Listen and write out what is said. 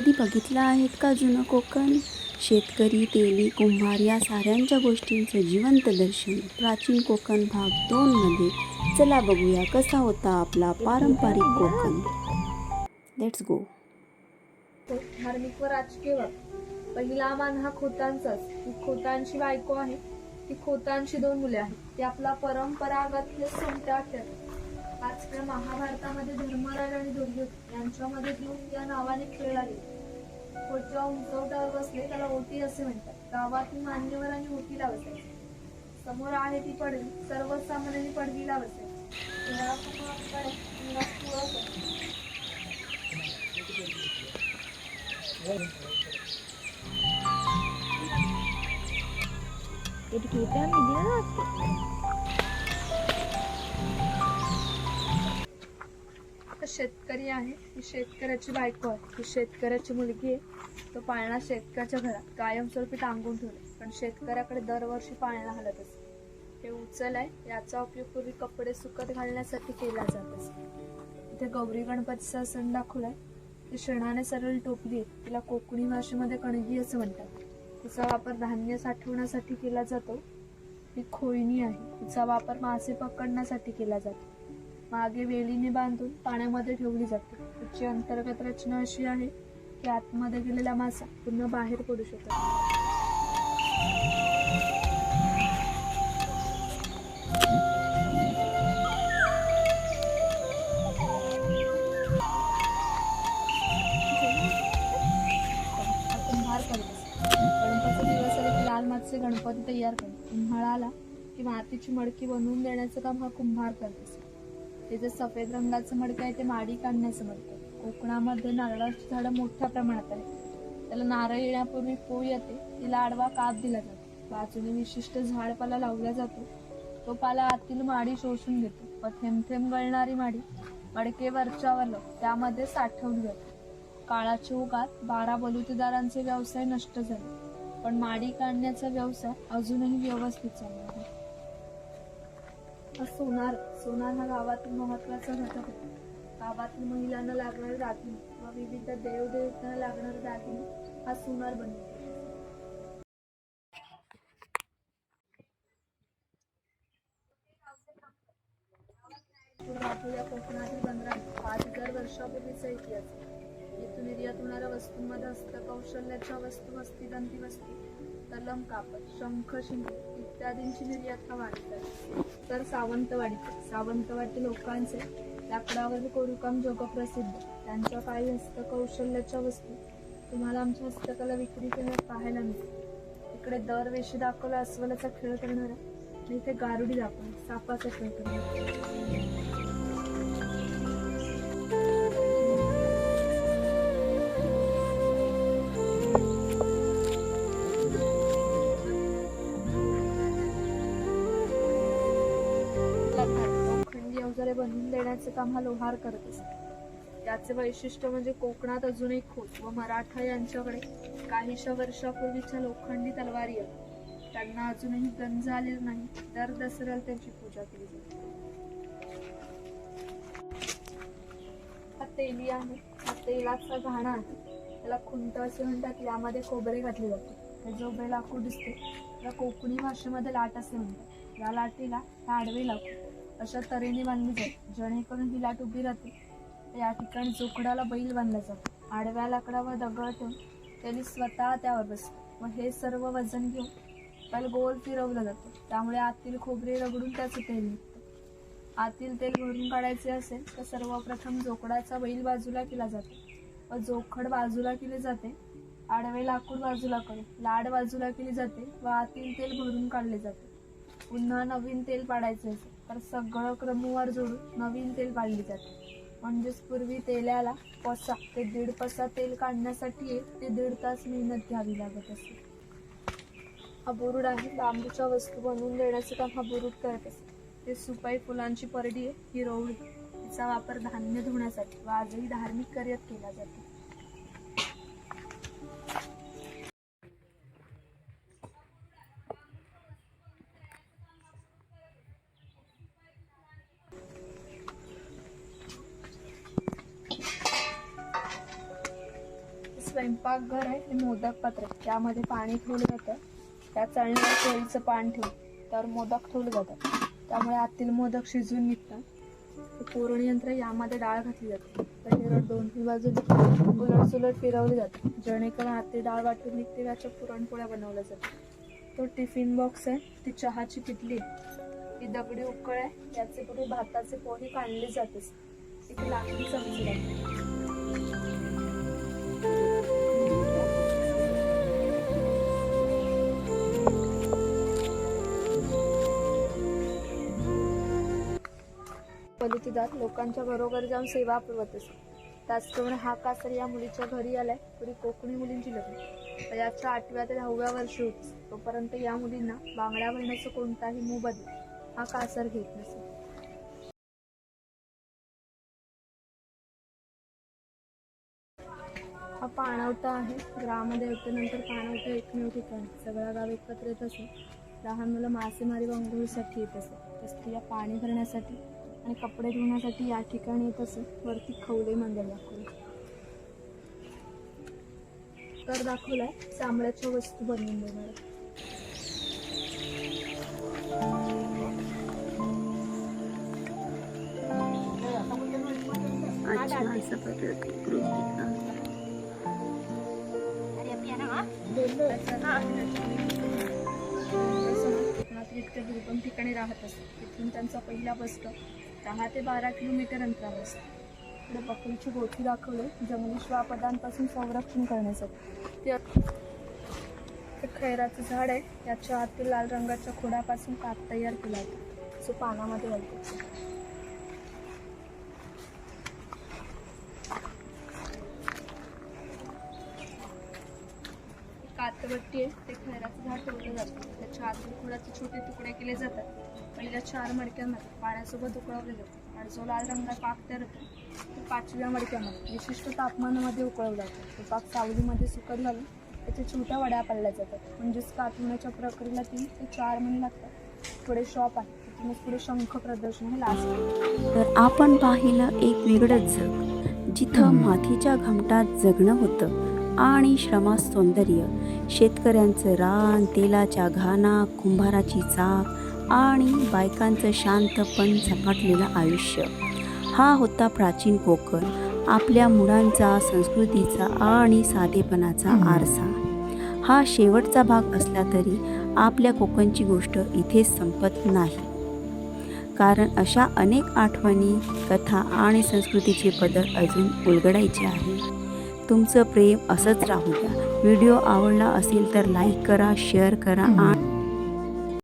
कधी बघितलं आहेत का जुनं कोकण? शेतकरी तेली कुंभार या साऱ्यांच्या गोष्टींचं जिवंत दर्शन. प्राचीन कोकण भाग दोनमध्ये चला बघूया कसा होता आपला पारंपरिक कोकण. लेट्स गो धार्मिक व राजकीय पहिला मान हा खोतांचाच. ती खोतांची बायको आहे ती खोतांची दोन मुले आहेत. ते आपला परंपरागत हे आजकाल महाभारतामध्ये धर्मराज आणि दुर्योधन यांच्यामध्ये घेऊन या नावाने खेळ आले खोच्या उंचवटावर बसले त्याला ओटी असे म्हणतात. गावातील मान्यवरांनी ओटीला बसायचे. समोर आहे ती पडवी सर्वसामान्यांनी पडवीला बसायची शेतकरी आहे. ही शेतकऱ्याची बायको आहे. ही शेतकऱ्याची मुलगी आहे. तो पाळणा शेतकऱ्याच्या घरात कायमस्वरूपी टांगून ठेवले पण शेतकऱ्याकडे दरवर्षी पाळणा हलत असे हे उचल आहे. याचा उपयोग पूर्वी कपडे सुकत घालण्यासाठी केला जात असे इथे गौरी गणपतीचा सण दाखवलाय. ती शेणाने सरळ टोपली तिला कोकणी भाषेमध्ये कणगी असं म्हणतात. तिचा वापर धान्य साठवण्यासाठी केला जातो. ही खोयणी आहे. तिचा वापर मासे पकडण्यासाठी केला जातो. मागे वेलीने बांधून पाण्यामध्ये ठेवली जाते. तिची अंतर्गत रचना अशी आहे की आतमध्ये गेलेला मासा पुन्हा बाहेर पडू शकतो कुंभार गणपती दिवस लाल गणपती तयार करतो. उन्हाळा आला की मातीची मडकी बनवून देण्याचं काम हा कुंभार करत असतो. ते जे सफेद रंगाचं मडकं आहे ते माडी काढण्याचं मडकं आहे. कोकणामध्ये नारळाची झाडं मोठ्या प्रमाणात आहेत. त्याला नारळ येण्यापूर्वी पो येते तिला आडवा काप दिला जातो. बाजूने विशिष्ट झाडपाला लावला जातो. तो पाला आतील माडी शोषून घेतो. व थेंब थेंब गळणारी माडी मडके वरच्यावर त्यामध्ये साठवली जाते काळाच्या ओघात बारा बलुतेदारांचे व्यवसाय नष्ट झाले. पण माडी काढण्याचा व्यवसाय अजूनही व्यवस्थित चालू आहे. सोनार सोनार हा गावातील महत्त्वाचा घटक होता. गावातील महिलांना लागणारे दागिने व विविध देवदेवतांना लागणारे दागिने हा सोनार बनला. या कोकणातील बंदरात. पाच हजार वर्षापूर्वीचा इतिहास. आहे. येथून निर्यात होणाऱ्या वस्तूंमध्ये हस्तकौशल्याच्या वस्तू असते दंती वस्ती तलम कापड शंख शिंपे इत्यादींची निर्यात वाढते वाढत. तर सावंतवाडीचे सावंतवाडी लोकांचे लाकडावर कोरीवकाम जगप्रसिद्ध. त्यांच्या काही हस्तकौशल्याच्या वस्तू. तुम्हाला आमच्या हस्तकला विक्री केल्यात पाहायला मिळते. इकडे दरवेशी दाखवला अस्वलाचा खेळ करणारा आणि इथे गारुडी दाखवला सापाचा खेळ करणारा. बनवून देण्याचे काम हा लोहार करत असतो. याचे वैशिष्ट्य म्हणजे कोकणात अजूनही खोत व मराठा यांच्याकडे काहीशा वर्षापूर्वीच्या लोखंडी तलवारी आहेत. त्यांना अजूनही गंज आलेला नाही. दर दसऱ्याला त्यांची पूजा केली जाते. हा तेली आहे. हा तेलाचा घाणा आहे. त्याला खुंट असे म्हणतात. यामध्ये खोबरे घातले जाते. हे जो बे लाकूड दिसते त्याला कोकणी भाषेमध्ये लाट असे म्हणतात. या लाटीला हे आडवे लाकूड. अशा तऱ्हेने बांधली जाते. जेणेकरून ही लाट उभी राहते. या ठिकाणी जोकडाला बैल बांधला जातो. आडव्या लाकडावर दगड ठेवून त्यांनी स्वतः त्यावर बसतो. व हे सर्व वजन घेऊन त्याला गोल फिरवलं जातं. त्यामुळे आतील खोबरे रगडून त्याचं तेल निघतं. आतील तेल भरून काढायचे असेल तर सर्वप्रथम जोकडाचा बैल बाजूला केला जातो. व जोखड बाजूला केले जाते. आडवे लाकूड बाजूला करून लाड बाजूला केली जाते व आतील तेल भरून काढले जाते. पुन्हा नवीन तेल पाडायचं असेल तर सगळं क्रमवार जोडून नवीन तेल पाडली जाते. म्हणजेच पूर्वी तेलाला पसा ते दीड पसा तेल काढण्यासाठी एक ते दीड तास मेहनत घ्यावी लागत असे. हा बुरुड आहे बांबूच्या वस्तू बनवून देण्याचं काम हा बुरुड करत असते ते सुपाई फुलांची परडी आहे ही रोवळी तिचा वापर धान्य धुण्यासाठी व आजही धार्मिक कार्यात केला जातो. स्वयंपाकघर आहे आणि मोदक पात्र आहे. त्यामध्ये पाणी ठेवलं जातं. त्या चालण्यावर केळीचं पान ठेवून त्यावर मोदक ठेवलं जातं त्यामुळे आतील मोदक शिजून निघतात. ते यंत्र यामध्ये डाळ घातली जाते. तर दोन्ही बाजूने उलट सुलट फिरवली जाते. जेणेकरून आतील डाळ वाटून निघते त्याच्या पुरणपोळ्या बनवल्या जातात. तो टिफिन बॉक्स आहे. ती चहाची किटली आहे. ही दगडी उकळ आहे. याचे पुढे भाताचे पोहे काढले जाते. इथे लाकडी चमची पलितीदार लोकांच्या घरोघरी जाऊन सेवा पुरवत असे त्याचप्रमाणे हा कासर या मुलीच्या घरी आलाय तरी कोकणी मुलींची लग्न. याच्या आठव्या ते दहाव्या वर्षी होती तोपर्यंत या मुलींना बांगड्या भरण्याचा कोणताही मोबदला हा कासर घेत नसे हा पाणवता आहे. ग्रामदेवतेनंतर पाणवता एकमेव ठिकाण. सगळा गाव एकत्र येत असे लहान मुलं मासेमारी वांगोळीसाठी येत असत. तर स्त्रिया पाणी भरण्यासाठी आणि कपडे धुण्यासाठी या ठिकाणी येत असे वरती खवले मंदिर दाखवले. तर दाखवलाय चांबड्याच्या वस्तू बनवून देणार. हां. कोकणातील इतक्या दुर्गम ठिकाणी राहत असतात तिथून त्यांचा पहिला बस स्टॉप दहा ते बारा किलोमीटर अंतरावर असते इकडे बकरीची गोठी दाखवले जंगली श्वापदांपासून संरक्षण करण्यासाठी. ते ते खैराचं झाड आहे त्याच्या आतील लाल रंगाच्या खोडापासून काप तयार केला होता. सो पानामध्ये घालतो कातवट्टी आहे ते खैराचं झाड ठेवलं जातं. त्याच्या आत उकडाचे छोटे तुकडे केले जातात. पहिल्या चार मडक्यांमध्ये पाण्यासोबत उकळवले जाते. आणि जो लाल रंगाचा पाक तयार होतो तो पाचव्या मडक्यामध्ये विशिष्ट तापमानामध्ये उकळवला जातो. तो पाक सावलीमध्ये सुकत घालून त्याच्या छोट्या वड्या पाडल्या जातात. म्हणजेच कातवण्याच्या प्रक्रियेला तीन ते चार महिने लागतात. पुढे शॉप आहे तिथूनच पुढे शंख प्रदर्शन हे लास्ट तर आपण पाहिलं एक वेगळंच जग जिथं मातीच्या घमटात जगणं होतं. आणि श्रमात सौंदर्य शेतकऱ्यांचं रान तेलाच्या घाना कुंभाराची चाक आणि बायकांचं शांतपण झपाटलेलं आयुष्य. हा होता प्राचीन कोकण आपल्या मुळांचा संस्कृतीचा आणि साधेपणाचा आरसा. हा शेवटचा भाग असला तरी आपल्या कोकणची गोष्ट इथेच संपत नाही. कारण अशा अनेक आठवणी कथा आणि संस्कृतीचे पदर अजून उलगडायचे आहे. तुमचं प्रेम असंच राहू द्या. व्हिडिओ आवडला असेल तर लाईक करा शेअर करा आणि